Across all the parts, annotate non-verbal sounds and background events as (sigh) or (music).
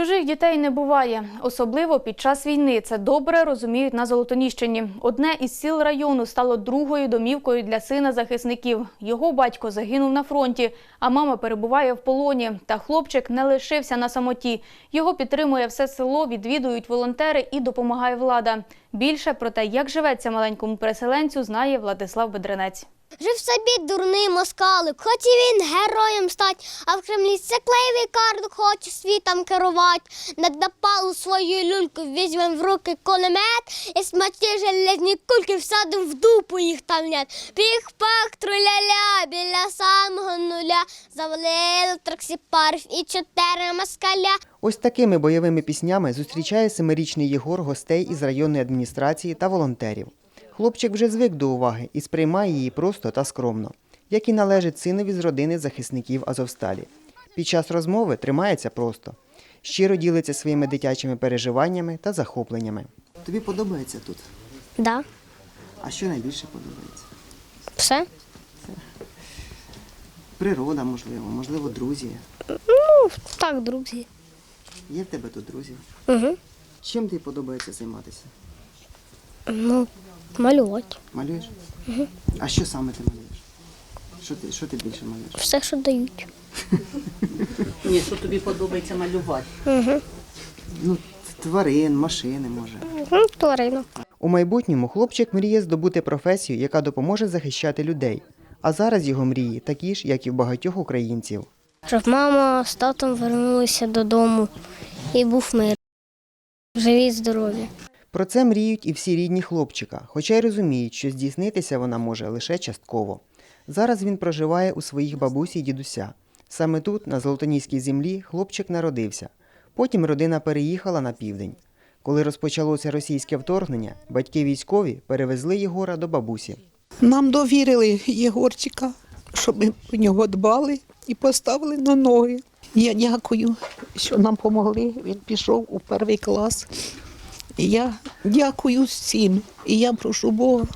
Чужих дітей не буває, особливо під час війни. Це добре розуміють на Золотоніщині. Одне із сіл району стало другою домівкою для сина захисників. Його батько загинув на фронті, а мама перебуває в полоні. Та хлопчик не лишився на самоті. Його підтримує все село, відвідують волонтери і допомагає влада. Більше про те, як живеться маленькому переселенцю, знає Владислав Бедренець. Жив собі дурний москалик, хотів він героєм стать, а в Кремлі циклевий карту хоче світом керувати. Над напалу свою люльку візьмем в руки кулемет і смачні железні кульки всадим в дупу їх там нет. Піх-пах, труля-ля, біля самого нуля завалили траксіпарів і чотири москаля. Ось такими бойовими піснями зустрічає семирічний Єгор гостей із районної адміністрації та волонтерів. Хлопчик вже звик до уваги і сприймає її просто та скромно, як і належить синові з родини захисників Азовсталі. Під час розмови тримається просто, щиро ділиться своїми дитячими переживаннями та захопленнями. Тобі подобається тут? Да, А що найбільше подобається? все. Природа, можливо, можливо, друзі. Так, друзі. Є в тебе тут друзі? Угу. Чим тобі подобається займатися? Ну, малювати. Малюєш? Угу. А що саме ти малюєш? Що ти, що ти більше малюєш? Все, що дають. Ні, що тобі подобається малювати. Ну, тварин, машини, може. Угу, тварина. У майбутньому хлопчик мріє здобути професію, яка допоможе захищати людей. А зараз його мрії такі ж, як і в багатьох українців. Щоб мама з татом вернулися додому і був мир. Живі, здорові. Про це мріють і всі рідні хлопчика, хоча й розуміють, що здійснитися вона може лише частково. Зараз він проживає у своїх бабусі й дідуся. Саме тут, на Золотоніській землі, хлопчик народився. Потім родина переїхала на південь. Коли розпочалося російське вторгнення, батьки військові перевезли Єгора до бабусі. Нам довірили Єгорчика, щоб ми про нього дбали і поставили на ноги. Я дякую, що нам допомогли. Він пішов у перший клас. Я дякую всім. І я прошу Бога,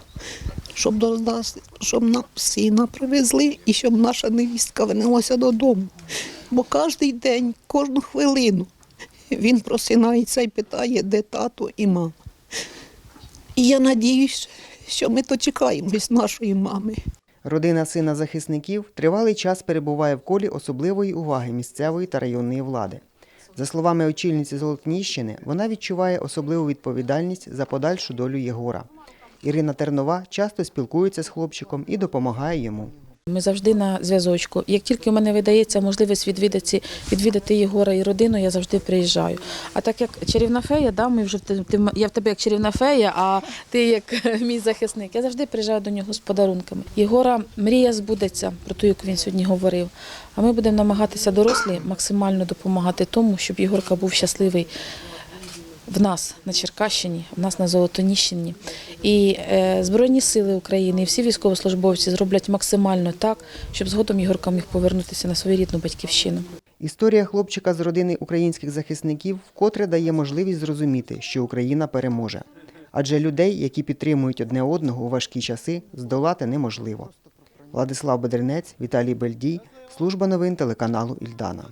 щоб до нас, щоб нам сина привезли і щоб наша невістка вернулася додому. Бо кожен день, кожну хвилину він просинається і питає, де тато і мама. І я надіюсь, що ми дочекаємось нашої мами. Родина сина захисників тривалий час перебуває в колі особливої уваги місцевої та районної влади. За словами очільниці Золотніщини, вона відчуває особливу відповідальність за подальшу долю Єгора. Ірина Тернова часто спілкується з хлопчиком і допомагає йому. Ми завжди на зв'язочку. Як тільки в мене видається можливість відвідати, відвідати Єгора і родину, я завжди приїжджаю. А так як чарівна фея, да, ми вже ти, я в тебе як чарівна фея, а ти як (laughs) мій захисник. Я завжди приїжджаю до нього з подарунками. Єгора мрія збудеться про ту, як він сьогодні говорив. А ми будемо намагатися дорослі максимально допомагати тому, щоб Єгорка був щасливий в нас на Черкащині, в нас на Золотоніщині. І е, Збройні сили України, і всі військовослужбовці зроблять максимально так, щоб згодом Єгорка міг повернутися на свою рідну батьківщину. Історія хлопчика з родини українських захисників вкотре дає можливість зрозуміти, що Україна переможе. Адже людей, які підтримують одне одного у важкі часи, здолати неможливо. Владислав Бедренець, Віталій Бельдій, служба новин телеканалу Ільдана.